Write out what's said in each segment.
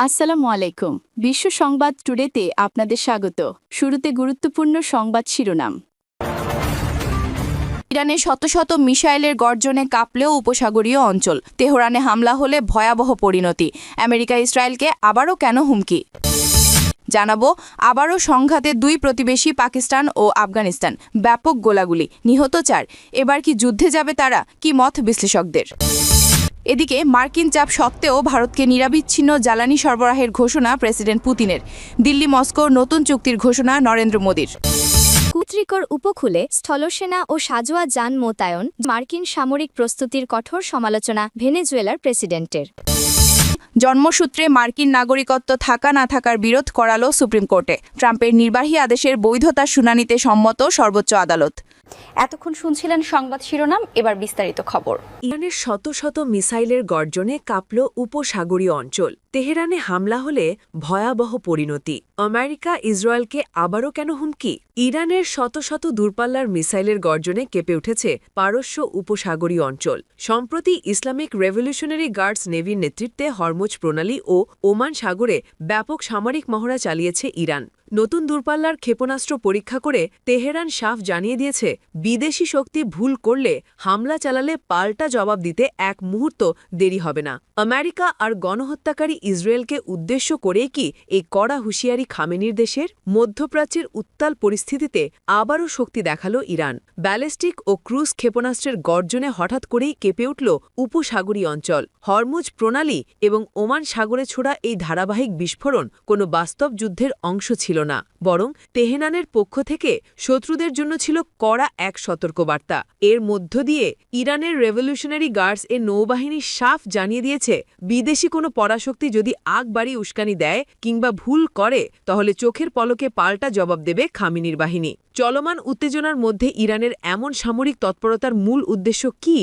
আসসালামু আলাইকুম। বিশ্ব সংবাদ টুডেতে আপনাদের স্বাগত। শুরুতে গুরুত্বপূর্ণ সংবাদ শিরোনাম। ইরানে শত শত মিসাইলের গর্জনে কাঁপলেও উপসাগরীয় অঞ্চল। তেহরানে হামলা হলে ভয়াবহ পরিণতি। আমেরিকা ইসরায়েলকে আবারও কেন হুমকি? জানাব, আবারও সংঘাতে দুই প্রতিবেশী পাকিস্তান ও আফগানিস্তান। ব্যাপক গোলাগুলি। নিহত চার। এবার কি যুদ্ধে যাবে তারা? কি মত বিশ্লেষকদের? এদিকে মার্কিন চাপ সত্ত্বেও ভারতকে নিরাবিচ্ছিন্ন জ্বালানি সরবরাহের ঘোষণা প্রেসিডেন্ট পুতিনের। দিল্লি মস্কোর নতুন চুক্তির ঘোষণা নরেন্দ্র মোদীর। কুত্রিকর উপকূলে স্থলসেনা ও সাজোয়া যান মোতায়েন মার্কিন সামরিক প্রস্তুতির কঠোর সমালোচনা ভেনেজুয়েলার প্রেসিডেন্টের। জন্মসূত্রে মার্কিন নাগরিকত্ব থাকা না থাকার বিরোধ করালো সুপ্রিম কোর্টে। ট্রাম্পের নির্বাহী আদেশের বৈধতার শুনানিতে সম্মত সর্বোচ্চ আদালত। এতক্ষণ শুনছিলেন সংবাদ শিরোনাম, এবার বিস্তারিত খবর। ইরানের শত শত মিসাইলের গর্জনে কাঁপল উপসাগরীয় অঞ্চল। তেহরানে হামলা হলে ভয়াবহ পরিণতি। আমেরিকা ইসরায়েলকে আবারও কেন হুমকি? ইরানের শত শত দূরপাল্লার মিসাইলের গর্জনে কেঁপে উঠেছে পারস্য উপসাগরীয় অঞ্চল। সম্প্রতি ইসলামিক রেভলিউশনারি গার্ডস নেভির নেতৃত্বে হরমোজ প্রণালী ও ওমান সাগরে ব্যাপক সামরিক মহড়া চালিয়েছে ইরান। নতুন দূরপাল্লার ক্ষেপণাস্ত্র পরীক্ষা করে তেহরান সাফ জানিয়ে দিয়েছে, বিদেশি শক্তি ভুল করলে হামলা চালালে পাল্টা জবাব দিতে এক মুহূর্ত দেরি হবে না। আমেরিকা আর গণহত্যাকারী ইসরায়েলকে উদ্দেশ্য করেই কি এই কড়া হুঁশিয়ারি খামেনির দেশের? মধ্যপ্রাচ্যের উত্তাল পরিস্থিতিতে আবারও শক্তি দেখাল ইরান। ব্যালিস্টিক ও ক্রুজ ক্ষেপণাস্ত্রের গর্জনে হঠাৎ করেই কেঁপে উঠল উপসাগরীয় অঞ্চল। হরমুজ প্রণালী এবং ওমান সাগরে ছোড়া এই ধারাবাহিক বিস্ফোরণ কোনো বাস্তব যুদ্ধের অংশ ছিল না, বরং তেহেনানের পক্ষ থেকে শত্রুদের জন্য ছিল কড়া এক সতর্কবার্তা। এর মধ্য দিয়ে ইরানের রেভলিউশনারি গার্ডস এর নৌবাহিনী সাফ জানিয়ে দিয়েছে, বিদেশি কোনো পরাশক্তি যদি আগ বাড়ি উস্কানি দেয় কিংবা ভুল করে, তাহলে চোখের পলকে পাল্টা জবাব দেবে খামিনির বাহিনী। চলমান উত্তেজনার মধ্যে ইরানের এমন সামরিক তৎপরতার মূল উদ্দেশ্য কি?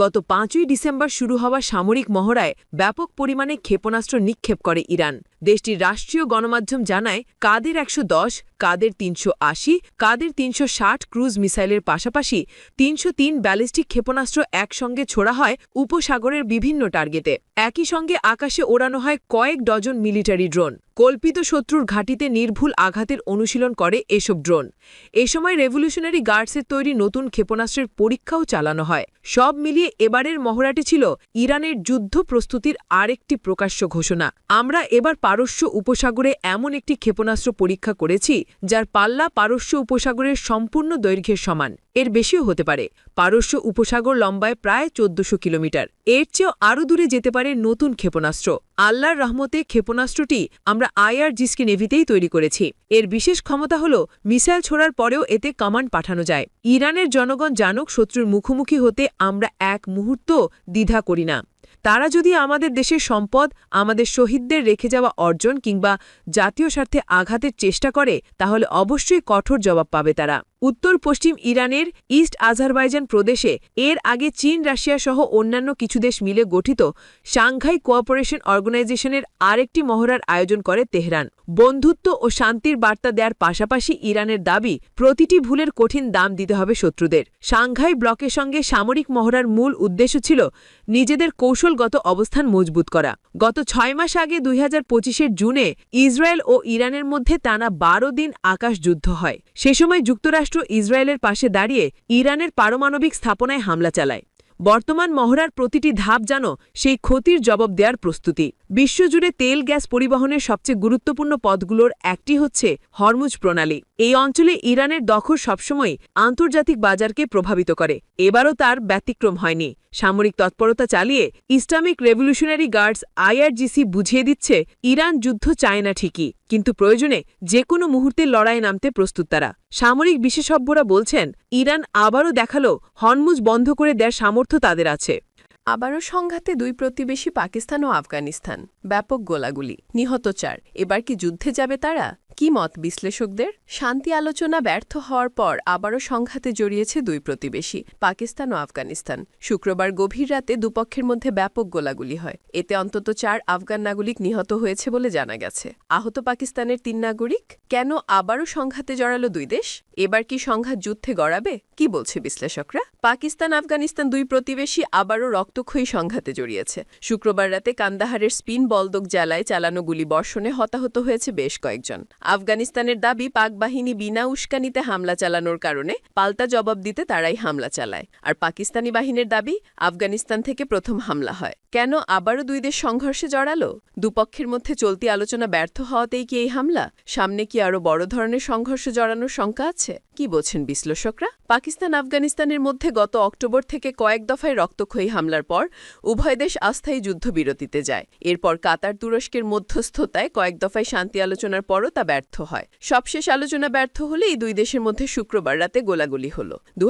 গত পাঁচই ডিসেম্বর শুরু হওয়া সামরিক মহড়ায় ব্যাপক পরিমাণে ক্ষেপণাস্ত্র নিক্ষেপ করে ইরান। দেশটির রাষ্ট্রীয় গণমাধ্যম জানায়, কাদের একশো দশ, কাদের তিনশো আশি, কাদের তিনশো ষাট ক্রুজ মিসাইলের পাশাপাশি তিনশো তিন ব্যালিস্টিক ক্ষেপণাস্ত্র একসঙ্গে ছোড়া হয় উপসাগরের বিভিন্ন টার্গেটে। একই সঙ্গে আকাশে ওড়ানো হয় কয়েক ডজন মিলিটারি ড্রোন। কল্পিত শত্রুর ঘাঁটিতে নির্ভুল আঘাতের অনুশীলন করে এসব ড্রোন। এ সময় রেভলিউশনারি গার্ডসের তৈরি নতুন ক্ষেপণাস্ত্রের পরীক্ষাও চালানো হয়। সব মিলিয়ে এবারের মহড়াটি ছিল ইরানের যুদ্ধ প্রস্তুতির আরেকটি প্রকাশ্য ঘোষণা। আমরা এবার পারস্য উপসাগরে এমন একটি ক্ষেপণাস্ত্র পরীক্ষা করেছি, যার পাল্লা পারস্য উপসাগরের সম্পূর্ণ দৈর্ঘ্যের সমান। এর বেশিও হতে পারে। পারস্য উপসাগর লম্বায় প্রায় চোদ্দশো কিলোমিটার। এর চেয়েও আরও দূরে যেতে পারে নতুন ক্ষেপণাস্ত্র। আল্লাহর রহমতে ক্ষেপণাস্ত্রটি আমরা আইআর আইআরজিসকে নেভিতেই তৈরি করেছি। এর বিশেষ ক্ষমতা হল মিসাইল ছোড়ার পরেও এতে কমান্ড পাঠানো যায়। ইরানের জনগণ জানুক শত্রুর মুখোমুখি হতে আমরা এক মুহূর্ত দ্বিধা করি না। তারা যদি আমাদের দেশের সম্পদ, আমাদের শহীদদের রেখে যাওয়া অর্জন কিংবা জাতীয় স্বার্থে আঘাতের চেষ্টা করে, তাহলে অবশ্যই কঠোর জবাব পাবে তারা। উত্তর পশ্চিম ইরানের ইস্ট আজারবাইজান প্রদেশে, এর আগে চীন, রাশিয়া সহ অন্যান্য কিছু দেশ মিলে গঠিত সাংঘাই কোঅপারেশন অর্গানাইজেশনের আরেকটি মহড়ার আয়োজন করে তেহরান। বন্ধুত্ব ও শান্তির বার্তা দেওয়ার পাশাপাশি ইরানের দাবি, প্রতিটি ভুলের কঠিন দাম দিতে হবে শত্রুদের। সাংঘাই ব্লকের সঙ্গে সামরিক মহড়ার মূল উদ্দেশ্য ছিল নিজেদের কৌশলগত অবস্থান মজবুত করা। গত ছয় মাস আগে দুই হাজার জুনে ইসরায়েল ও ইরানের মধ্যে টানা বারো দিন আকাশ যুদ্ধ হয়। সে সময় যুক্তরাষ্ট্র ইসরায়েলের পাশে দাঁড়িয়ে ইরানের পারমাণবিক স্থাপনায় হামলা চালায়। বর্তমান মহড়ার প্রতিটি ধাপ যেন সেই ক্ষতির জবাব দেওয়ার প্রস্তুতি। বিশ্বজুড়ে তেল গ্যাস পরিবহনের সবচেয়ে গুরুত্বপূর্ণ পদগুলোর একটি হচ্ছে হরমুজ প্রণালী। এই অঞ্চলে ইরানের দখল সবসময় আন্তর্জাতিক বাজারকে প্রভাবিত করে। এবারও তার ব্যতিক্রম হয়নি। সামরিক তৎপরতা চালিয়ে ইসলামিক রেভলিউশনারি গার্ডস আইআরজিসি বুঝিয়ে দিচ্ছে, ইরান যুদ্ধ চায় না ঠিকই, কিন্তু প্রয়োজনে যে কোনো মুহূর্তে লড়াই নামতে প্রস্তুত তারা। সামরিক বিশেষজ্ঞরা বলছেন, ইরান আবারও দেখাল হনমুজ বন্ধ করে দেওয়ার সামর্থ্য তাদের আছে। আবারও সংঘাতে দুই প্রতিবেশী পাকিস্তান ও আফগানিস্তান। ব্যাপক গোলাগুলি, নিহত চার। এবার কি যুদ্ধে যাবে তারা? কি মত বিশ্লেষকদের? শান্তি আলোচনা ব্যর্থ হওয়ার পর আবারও সংঘাতে জড়িয়েছে দুই প্রতিবেশী, পাকিস্তান ও আফগানিস্তান। শুক্রবার গভীর রাতে দুপক্ষের মধ্যে ব্যাপক গোলাগুলি হয়। এতে অন্তত চার আফগান নাগরিক নিহত হয়েছে বলে জানা গেছে। আহত পাকিস্তানের তিন নাগরিক? কেন আবারও সংঘাতে জড়ালো দুই দেশ? এবার কি সংঘাত যুদ্ধে গড়াবে? কি বলছে বিশ্লেষকরা? পাকিস্তান, আফগানিস্তান দুই প্রতিবেশী আবারও রক্তক্ষয়ী সংঘাতে জড়িয়েছে। শুক্রবার রাতে কান্দাহারের স্পিন বলদক জেলায় চালানো গুলি বর্ষণে হতাহত হয়েছে বেশ কয়েকজন। আফগানিস্তানের দাবি, পাক বাহিনী বিনা উস্কানিতে হামলা চালানোর কারণে পাল্টা জবাব দিতে তারাই হামলা চালায়। আর পাকিস্তানি বাহিনীর দাবি, আফগানিস্তান থেকে প্রথম হামলা হয়। কেন আবারও দুই দেশ সংঘর্ষে জড়ালো? দুপক্ষের মধ্যে চলতি আলোচনা ব্যর্থ হওয়াতেই কি এই হামলা? সামনে কি আরও বড় ধরনের সংঘর্ষ জড়ানোর শঙ্কা আছে? কি বলছেন বিশ্লেষকরা? পাকিস্তান আফগানিস্তানের মধ্যে গত অক্টোবর থেকে কয়েক দফায় রক্তক্ষয়ী হামলার পর উভয় দেশ আস্থায়ী যুদ্ধবিরতিতে যায়। এরপর কাতার তুরস্কের মধ্যস্থতায় কয়েক দফায় শান্তি আলোচনার পরও তা ব্যর্থ হয়। সবশেষ আলোচনা ব্যর্থ হলে এই দুই দেশের মধ্যে শুক্রবার রাতে গোলাগুলি হল। দু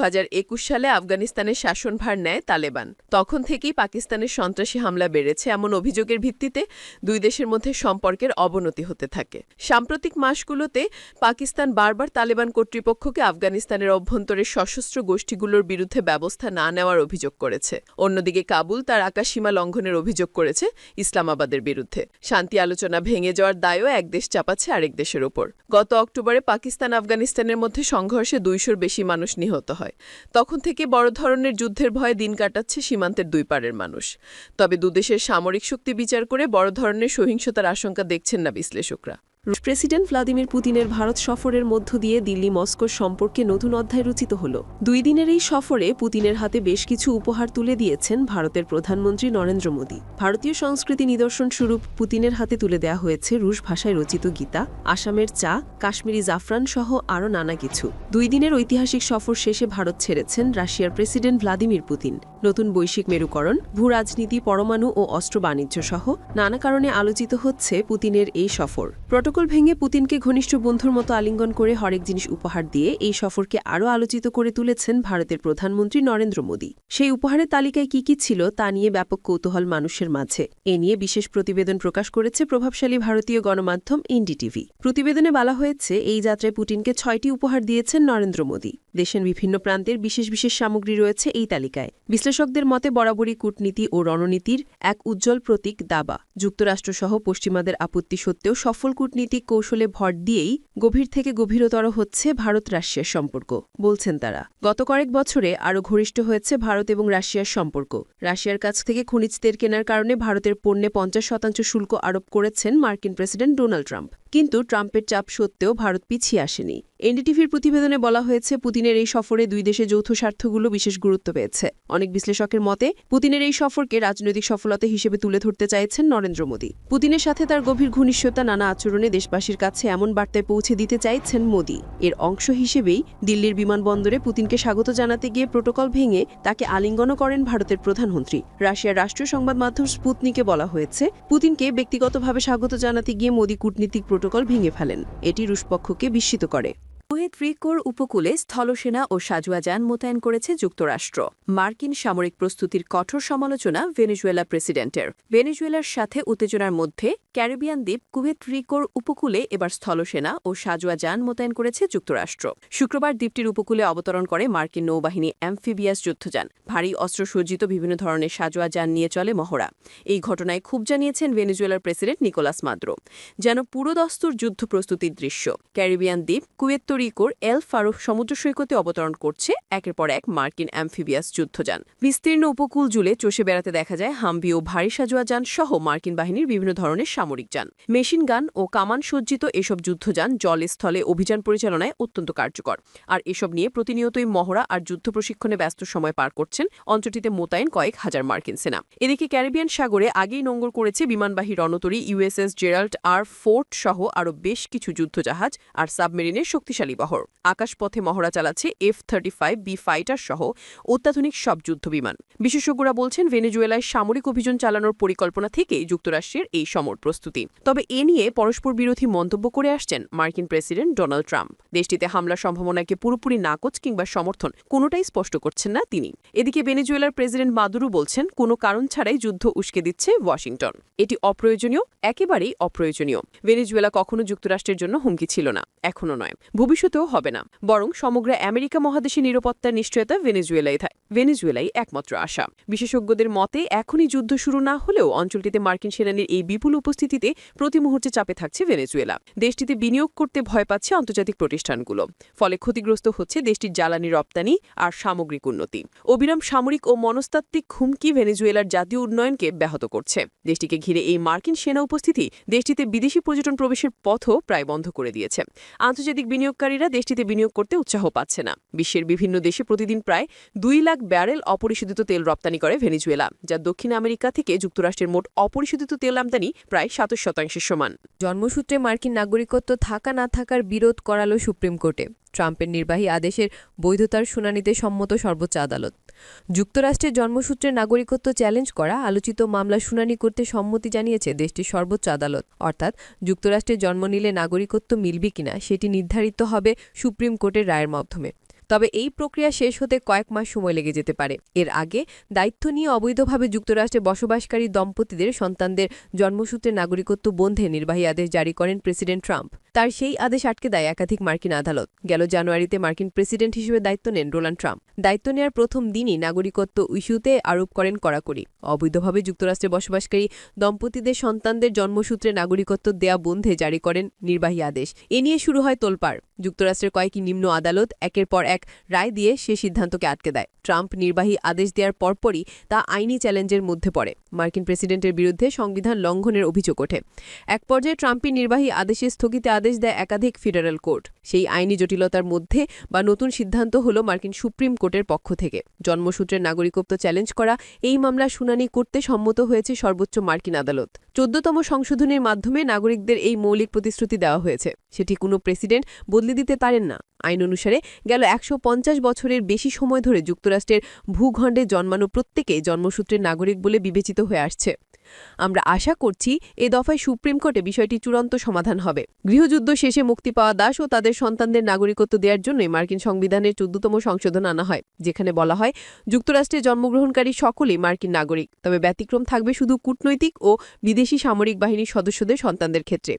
সালে আফগানিস্তানের শাসনভার নেয় তালেবান। তখন থেকেই পাকিস্তানের সন্ত্রাসী হামলা বেড়েছে এমন অভিযোগের ভিত্তিতে দুই দেশের মধ্যে সম্পর্কের অবনতি হতে থাকে। সাম্প্রতিক মাসগুলোতে পাকিস্তান বারবার তালেবান কর্তৃপক্ষকে আফগানিস্তানের অভ্যন্তরে সশস্ত্র গোষ্ঠীগুলোর বিরুদ্ধে ব্যবস্থা না নেওয়ার অভিযোগ করেছে। অন্যদিকে কাবুল তার আকাশসীমা লঙ্ঘনের অভিযোগ করেছে ইসলামাবাদের বিরুদ্ধে। শান্তি আলোচনা ভেঙে যাওয়ার দায়ও এক দেশ চাপাচ্ছে আরেক দেশের ওপর। গত অক্টোবরে পাকিস্তান আফগানিস্তানের মধ্যে সংঘর্ষে দুইশোর বেশি মানুষ নিহত হয়। তখন থেকে বড় ধরনের যুদ্ধের ভয়ে দিন কাটাচ্ছে সীমান্তের দুই পারের মানুষ। তবে দুদেশের সামরিক শক্তি বিচার করে বড় ধরনের সহিংসতার আশঙ্কা দেখছেন না বিশ্লেষকরা। প্রেসিডেন্ট ভ্লাদিমির পুতিনের ভারত সফরের মধ্য দিয়ে দিল্লি মস্কোর সম্পর্কে নতুন অধ্যায় রচিত হল। দুই দিনের এই সফরে পুতিনের হাতে বেশ কিছু উপহার তুলে দিয়েছেন ভারতের প্রধানমন্ত্রী নরেন্দ্র মোদী। ভারতীয় সংস্কৃতি নিদর্শন স্বরূপ পুতিনের হাতে তুলে দেওয়া হয়েছে রুশ ভাষায় রচিত গীতা, আসামের চা, কাশ্মীরি জাফরান সহ আরও নানা কিছু। দুই দিনের ঐতিহাসিক সফর শেষে ভারত ছেড়েছেন রাশিয়ার প্রেসিডেন্ট ভ্লাদিমির পুতিন। নতুন বৈশ্বিক মেরুকরণ ভূ রাজনীতি পরমাণু ও অস্ত্র বাণিজ্য সহ নানা কারণে আলোচিত হচ্ছে পুতিনের এই সফর। প্রটোকল ভেঙে পুতিনকে ঘনিষ্ঠ বন্ধুর মতো আলিঙ্গন করে হরেক জিনিস উপহার দিয়ে এই সফরকে আরও আলোচিত করে তুলেছেন ভারতের প্রধানমন্ত্রী নরেন্দ্র মোদী। সেই উপহারের তালিকায় কি কি ছিল তা নিয়ে ব্যাপক কৌতূহল মানুষের মাঝে। এ নিয়ে বিশেষ প্রতিবেদন প্রকাশ করেছে প্রভাবশালী ভারতীয় গণমাধ্যম এনডিটিভি। প্রতিবেদনে বলা হয়েছে, এই যাত্রায় পুতিনকে ছয়টি উপহার দিয়েছেন নরেন্দ্র মোদী। দেশের বিভিন্ন প্রান্তের বিশেষ বিশেষ সামগ্রী রয়েছে এই তালিকায়। বিশ্লেষকদের মতে বরাবরই কূটনীতি ও রণনীতির এক উজ্জ্বল প্রতীক দাবা। যুক্তরাষ্ট্রসহ পশ্চিমাদের আপত্তি সত্ত্বেও সফল কূটনীতিক কৌশলে ভর দিয়েই গভীর থেকে গভীরতর হচ্ছে ভারত রাশিয়ার সম্পর্ক, বলছেন তারা। গত কয়েক বছরে আরও ঘনিষ্ঠ হয়েছে ভারত এবং রাশিয়ার সম্পর্ক। রাশিয়ার কাছ থেকে খনিজ কেনার কারণে ভারতের পণ্যে পঞ্চাশ শতাংশ শুল্ক আরোপ করেছেন মার্কিন প্রেসিডেন্ট ডোনাল্ড ট্রাম্প। কিন্তু ট্রাম্পের চাপ সত্ত্বেও ভারত পিছিয়ে আসেনি। এনডিটিভির প্রতিবেদনে বলা হয়েছে, পুতিনের এই সফরে দুই দেশের যৌথ স্বার্থগুলো বিশেষ গুরুত্ব পেয়েছে। অনেক বিশ্লেষকের মতে, পুতিনের এই সফরকে রাজনৈতিক সফলতা হিসেবে তুলে ধরতে চাইছেন নরেন্দ্র মোদী। পুতিনের সাথে তার গভীর ঘনিষ্ঠতা, নানা আচরণে দেশবাসীর কাছে এমন বার্তায় পৌঁছে দিতে চাইছেন মোদী। এর অংশ হিসেবেই দিল্লির বিমানবন্দরে পুতিনকে স্বাগত জানাতে গিয়ে প্রোটোকল ভেঙে তাকে আলিঙ্গনও করেন ভারতের প্রধানমন্ত্রী। রাশিয়ার রাষ্ট্রীয় সংবাদ মাধ্যম স্পুতনিকে বলা হয়েছে, পুতিনকে ব্যক্তিগতভাবে স্বাগত জানাতে গিয়ে মোদী কূটনীতিক প্রোটোকল ভেঙে ফেলেন। এটি রুশ পক্ষকে বিস্মিত করে। কুয়েত রিকোর উপকূলে স্থলসেনা ও সাজুয়া যান মোতায়েন করেছে যুক্তরাষ্ট্র। মার্কিন সামরিক প্রস্তুতির কঠোর সমালোচনা ভেনেজুয়েলা প্রেসিডেন্টের। ভেনেজুয়েলার সাথে উত্তেজনার মধ্যে ক্যারিবিয়ান দ্বীপ কুয়েত রিকোর উপকূলে এবার স্থলসেনা ও সাজুয়া যান মোতায়েন করেছে যুক্তরাষ্ট্র। শুক্রবার দ্বীপটির উপকূলে অবতরণ করে মার্কিন নৌবাহিনী অ্যাম্ফিবিয়াস যুদ্ধযান। ভারী অস্ত্রসজ্জিত বিভিন্ন ধরনের সাজোয়া যান নিয়ে চলে মহড়া। এই ঘটনায় ক্ষোভ জানিয়েছেন ভেনেজুয়েলার প্রেসিডেন্ট নিকোলাস মাদ্রো। যেন পুরোদস্তুর যুদ্ধ প্রস্তুতির দৃশ্য। ক্যারিবিয়ান দ্বীপ কুয়েত্তো রিকোর এল ফারুক সমুদ্র সৈকতে অবতরণ করছে। একের পর এক মার্কিন অ্যাম্ফিবিয়াস যুদ্ধযান। বিস্তীর্ণ উপকূল জুলে চষে বেড়াতে দেখা যায় হাম্বি ও ভারী সাজোয়া যান সহ মার্কিন বাহিনীর বিভিন্ন ধরনের সামরিক যান। মেশিন গান ও কামান সজ্জিত এসব যুদ্ধযান জলস্থলে অভিযান পরিচালনায় অত্যন্ত কার্যকর। আর এসব নিয়ে প্রতিনিয়তই মহড়া আর যুদ্ধ প্রশিক্ষণে ব্যস্ত সময় পার করছেন অঞ্চলটিতে মোতায়েন কয়েক হাজার মার্কিন সেনা। এদিকে ক্যারিবিয়ান সাগরে আগেই নোঙ্গর করেছে বিমানবাহী রণতরী ইউএসএস জেরাল্ড আর ফোর্ট সহ আরও বেশ কিছু যুদ্ধজাহাজ আর সাবমেরিনের শক্তিশালী শক্তিশালী বহর আকাশপথে মহড়া চালাচ্ছে F thirty five B fighter সহ অত্যাধুনিক সব যুদ্ধবিমান। বিশেষজ্ঞরা বলছেন, ভেনেজুয়েলায় সামরিক অভিযান চালানোর পরিকল্পনা থেকেই যুক্তরাষ্ট্রের এই সমর প্রস্তুতি। তবে এ নিয়ে পরস্পর বিরোধী মন্তব্য করে আসছেন মার্কিন প্রেসিডেন্ট ডোনাল্ড ট্রাম্প। দেশটিতে হামলার সম্ভাবনাকে পুরোপুরি নাকচ কিংবা সমর্থন কোনোটাই স্পষ্ট করছেন না তিনি। এদিকে ভেনেজুয়েলার প্রেসিডেন্ট মাদুরু বলছেন, কোনো কারণ ছাড়াই যুদ্ধ উস্কে দিচ্ছে ওয়াশিংটন। এটি অপ্রয়োজনীয়, একেবারেই অপ্রয়োজনীয়। ভেনেজুয়েলা কখনো যুক্তরাষ্ট্রের জন্য হুমকি ছিল না, এখনও নয়। ভবিষ্যতেও হবে না। বরং সমগ্র আমেরিকা মহাদেশে নিরাপত্তার নিশ্চয়তা ভেনেজুয়েলাই থাকে ভেনেজুয়েলাই একমাত্র আশা। বিশেষজ্ঞদের মতে, এখনই যুদ্ধ শুরু না হলেও অঞ্চলটিতে মার্কিন সেনানির এই বিপুল উপস্থিতিতে প্রতি মুহূর্তে চাপে থাকছে ভেনেজুয়েলা। দেশটিতে বিনিয়োগ করতে ভয় পাচ্ছে আন্তর্জাতিক প্রতিষ্ঠানগুলো। ফলে ক্ষতিগ্রস্ত হচ্ছে দেশটির জ্বালানি রপ্তানি আর সামগ্রিক উন্নতি। অবিরাম সামরিক ও মনস্তাত্ত্বিক হুমকি ভেনেজুয়েলার জাতীয় উন্নয়নকে ব্যাহত করছে। দেশটিকে ঘিরে এই মার্কিন সেনা উপস্থিতি দেশটিতে বিদেশি পর্যটন প্রবেশের পথও প্রায় বন্ধ করে দিয়েছে। আন্তর্জাতিক বিনিয়োগকারীরা দেশটিতে বিনিয়োগ করতে উৎসাহ পাচ্ছে না। বিশ্বের বিভিন্ন দেশে প্রতিদিন প্রায় দুই লাখ ব্যারেল অপরিশোধিত তেল রপ্তানি করে ভেনেজুয়েলা, যা দক্ষিণ আমেরিকা থেকে যুক্তরাষ্ট্রের মোট অপরিশোধিত তেল আমদানি প্রায় সাতাশ শতাংশের সমান। জন্মসূত্রে মার্কিন নাগরিকত্ব থাকা না থাকার বিরোধ করালো সুপ্রিম কোর্টে। ট্রাম্পের নির্বাহী আদেশের বৈধতার শুনানিতে সম্মত সর্বোচ্চ আদালত। যুক্তরাষ্ট্রের জন্মসূত্রে নাগরিকত্ব চ্যালেঞ্জ করা, আলোচিত মামলা শুনানি করতে সম্মতি জানিয়েছে দেশটির সর্বোচ্চ আদালত। অর্থাৎ, যুক্তরাষ্ট্রে জন্ম নিলে নাগরিকত্ব মিলবে কিনা, সেটি নির্ধারিত হবে সুপ্রিম কোর্টের রায়ের মাধ্যমে। তবে এই প্রক্রিয়া শেষ হতে কয়েক মাস সময় লেগে যেতে পারে। এর আগে দায়িত্ব নিয়ে অবৈধভাবে যুক্তরাষ্ট্রে বসবাসকারী দম্পতিদের সন্তানদের জন্মসূত্রে নাগরিকত্ব বন্ধে নির্বাহী আদেশ জারি করেন প্রেসিডেন্ট ট্রাম্প। তার সেই আদেশ আটকে দেয় একাধিক মার্কিন আদালত। গেল জানুয়ারিতে মার্কিন প্রেসিডেন্ট হিসেবে দায়িত্ব নেন ডোনাল্ড ট্রাম্প। দায়িত্ব নেওয়ার প্রথম দিনই নাগরিকত্ব ইস্যুতে আরোপ করেন কড়াকড়ি। অবৈধভাবে যুক্তরাষ্ট্রে বসবাসকারী দম্পতিদের সন্তানদের জন্মসূত্রে নাগরিকত্ব দেয়া বন্ধে জারি করেন নির্বাহী আদেশ। এ নিয়ে শুরু হয় তোলপাড়। যুক্তরাষ্ট্রের কয়েকটি নিম্ন আদালত একের পর এক রায় দিয়ে সে সিদ্ধান্তকে আটকে দেয়। ট্রাম্প নির্বাহী আদেশ দেওয়ার পরপরই তা আইনি চ্যালেঞ্জের মধ্যে পড়ে। মার্কিন প্রেসিডেন্টের বিরুদ্ধে সংবিধান লঙ্ঘনের অভিযোগ ওঠে। এক পর্যায়ে ট্রাম্পের নির্বাহী আদেশে স্থগিতে আদেশ দেয় একাধিক ফেডারেল কোর্ট। সেই আইনি জটিলতার মধ্যে বা নতুন সিদ্ধান্ত হল মার্কিন সুপ্রিম কোর্টের পক্ষ থেকে। জন্মসূত্রের নাগরিকত্ব চ্যালেঞ্জ করা, এই মামলা শুনানি করতে সম্মত হয়েছে সর্বোচ্চ মার্কিন আদালত। চোদ্দতম সংশোধনের মাধ্যমে নাগরিকদের এই মৌলিক প্রতিশ্রুতি দেওয়া হয়েছে। সেটি কোনো প্রেসিডেন্ট বদলে দিতে পারেন না। আইন অনুসারে গেল একশো পঞ্চাশ বছরের বেশি সময় ধরে যুক্তরাষ্ট্রের ভূখণ্ডে জন্মানো প্রত্যেকেই জন্মসূত্রের নাগরিক বলে বিবেচিত হয়ে আসছে। আমরা আশা করছি এ দফায় সুপ্রিম কোর্টে বিষয়টি চূড়ান্ত সমাধান হবে। গৃহযুদ্ধ শেষে মুক্তি পাওয়া দাস ও তাদের সন্তানদের নাগরিকত্ব দেওয়ার জন্য মার্কিন সংবিধানের চোদ্দতম সংশোধন আনা হয়, যেখানে বলা হয়, যুক্তরাষ্ট্রে জন্মগ্রহণকারী সকলেই মার্কিন নাগরিক, তবে ব্যতিক্রম থাকবে শুধু কূটনৈতিক ও বিদেশি সামরিক বাহিনীর সদস্যদের সন্তানদের ক্ষেত্রে।